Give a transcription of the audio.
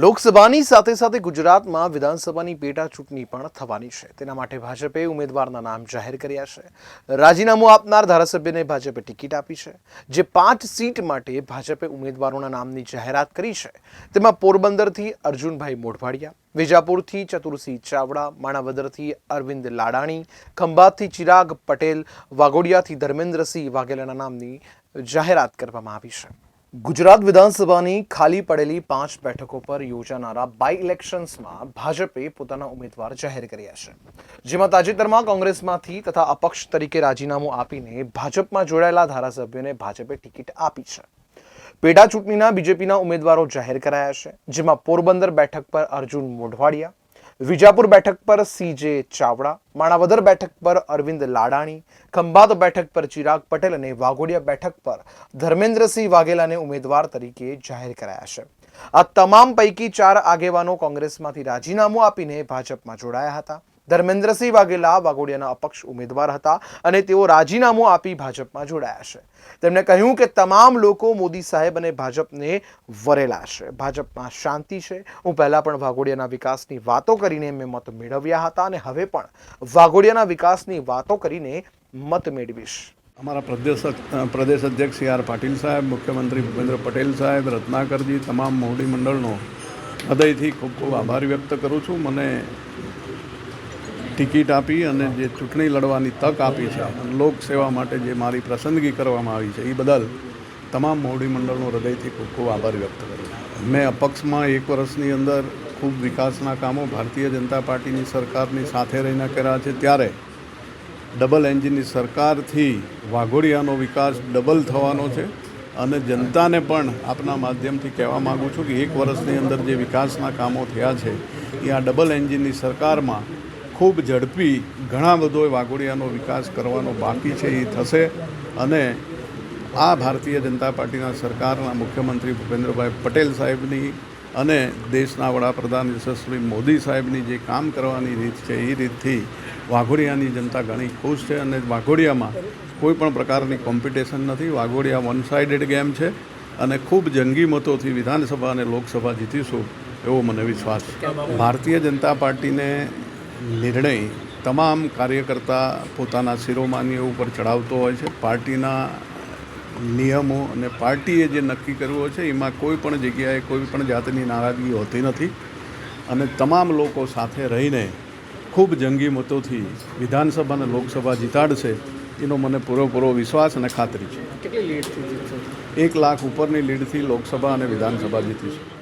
લોકસભાની સાથે સાથે ગુજરાતમાં વિધાનસભાની પેટા ચૂંટણી પણ થવાની છે. તેના માટે ભાજપે ઉમેદવારના નામ જાહેર કર્યા છે. રાજીનામું આપનાર ધારાસભ્યને ભાજપે ટિકિટ આપી છે. જે પાંચ સીટ માટે ભાજપે ઉમેદવારોના નામની જાહેરાત કરી છે. તેમાં પોરબંદરથી અર્જુનભાઈ મોઢવાડિયા, વિજાપુરથી ચતુરસિંહ ચાવડા, માણાવદરથી અરવિંદ લાડાણી, ખંભાતથી ચિરાગ પટેલ, વાઘોડિયાથી ધર્મેન્દ્રસિંહ વાઘેલાના નામની જાહેરાત કરવામાં આવી છે. ગુજરાત વિધાનસભાની ખાલી પડેલી પાંચ બેઠકો પર યોજાનારા બાય ઇલેક્શન્સમાં ભાજપે પોતાના ઉમેદવાર જાહેર કર્યા છે. જેમાં તાજેતરમાં કોંગ્રેસમાંથી તથા અપક્ષ તરીકે રાજીનામું આપીને ભાજપમાં જોડાયેલા ધારાસભ્યોને ભાજપે ટિકિટ આપી છે. પેટા ચૂંટણીના બીજેપીના ઉમેદવારો જાહેર કરાયા છે, જેમાં પોરબંદર બેઠક પર અર્જુન મોઢવાડિયા વિજાપુર બેઠક પર સીજે ચાવડા, માણાવદર બેઠક પર અરવિંદ લાડાણી, ખંભાત બેઠક પર ચિરાગ પટેલ અને વાઘોડિયા બેઠક પર ધર્મેન્દ્રસિંહ વાઘેલાને ઉમેદવાર તરીકે જાહેર કરાયા છે. આ તમામ પૈકી ચાર આગેવાનો કોંગ્રેસમાંથી રાજીનામું આપીને ભાજપમાં જોડાયા હતા. ધર્મેન્દ્રસિંહ વાઘેલા વાઘોડિયાના અપક્ષ ઉમેદવાર હતા અને તેઓ રાજીનામું આપી ભાજપમાં જોડાયા છે. તેમણે કહ્યું કે તમામ લોકો મોદી સાહેબ અને ભાજપને વરેલા છે. ભાજપમાં શાંતિ છે. હું પહેલાં પણ વાઘોડિયાના વિકાસની વાતો કરીને મેં મત મેળવ્યા હતા અને હવે પણ વાઘોડિયાના વિકાસની વાતો કરીને મત મેળવીશ. અમારા પ્રદેશ પ્રદેશ અધ્યક્ષ સી આર પાટીલ સાહેબ, મુખ્યમંત્રી ભૂપેન્દ્ર પટેલ સાહેબ, રત્નાકરજી, તમામ મોવડી મંડળનો હૃદયથી ખૂબ ખૂબ આભાર વ્યક્ત કરું છું. મને ટિકિટ આપી અને જે ચૂંટણી લડવાની તક આપી છે લોકસેવા માટે જે મારી પસંદગી કરવામાં આવી છે, એ બદલ તમામ મોવડી મંડળનો હૃદયથી ખૂબ ખૂબ આભાર વ્યક્ત કર્યો મેં અપક્ષમાં એક વર્ષની અંદર ખૂબ વિકાસના કામો ભારતીય જનતા પાર્ટીની સરકારની સાથે રહીને કર્યા છે, ત્યારે ડબલ એન્જિનની સરકારથી વાઘોડિયાનો વિકાસ ડબલ થવાનો છે અને જનતાને પણ આપના માધ્યમથી કહેવા માગું છું કે એક વર્ષની અંદર જે વિકાસના કામો થયા છે, એ આ ડબલ એન્જિનની સરકારમાં ખૂબ ઝડપી ઘણા બધો વાઘોડિયાનો વિકાસ કરવાનો બાકી છે, એ થશે. અને આ ભારતીય જનતા પાર્ટીના સરકારના મુખ્યમંત્રી ભૂપેન્દ્રભાઈ પટેલ સાહેબની અને દેશના વડાપ્રધાન યશસ્વી મોદી સાહેબની જે કામ કરવાની રીત છે, એ રીતથી વાઘોડિયાની જનતા ઘણી ખુશ છે અને વાઘોડિયામાં કોઈ પણ પ્રકારની કોમ્પિટિશન નથી. વાઘોડિયા વન સાઇડેડ ગેમ છે અને ખૂબ જંગી મતોથી વિધાનસભા અને લોકસભા જીતીશું એવો મને વિશ્વાસ છે. ભારતીય જનતા પાર્ટીને નિર્ણય તમામ કાર્યકર્તા પોતાના શિરોમાની ઉપર ચડાવતો હોય છે. પાર્ટીના નિયમો અને પાર્ટીએ જે નક્કી કર્યું છે એમાં કોઈ પણ જગ્યાએ કોઈ પણ જાતની નારાજગી હોતી નથી અને તમામ લોકો સાથે રહીને ખૂબ જંગી મતોથી વિધાનસભા અને લોકસભા જીતાડશે એનો મને પૂરેપૂરો વિશ્વાસ અને ખાતરી છે? એક લાખ ઉપરની લીડથી લોકસભા અને વિધાનસભા જીતીશું.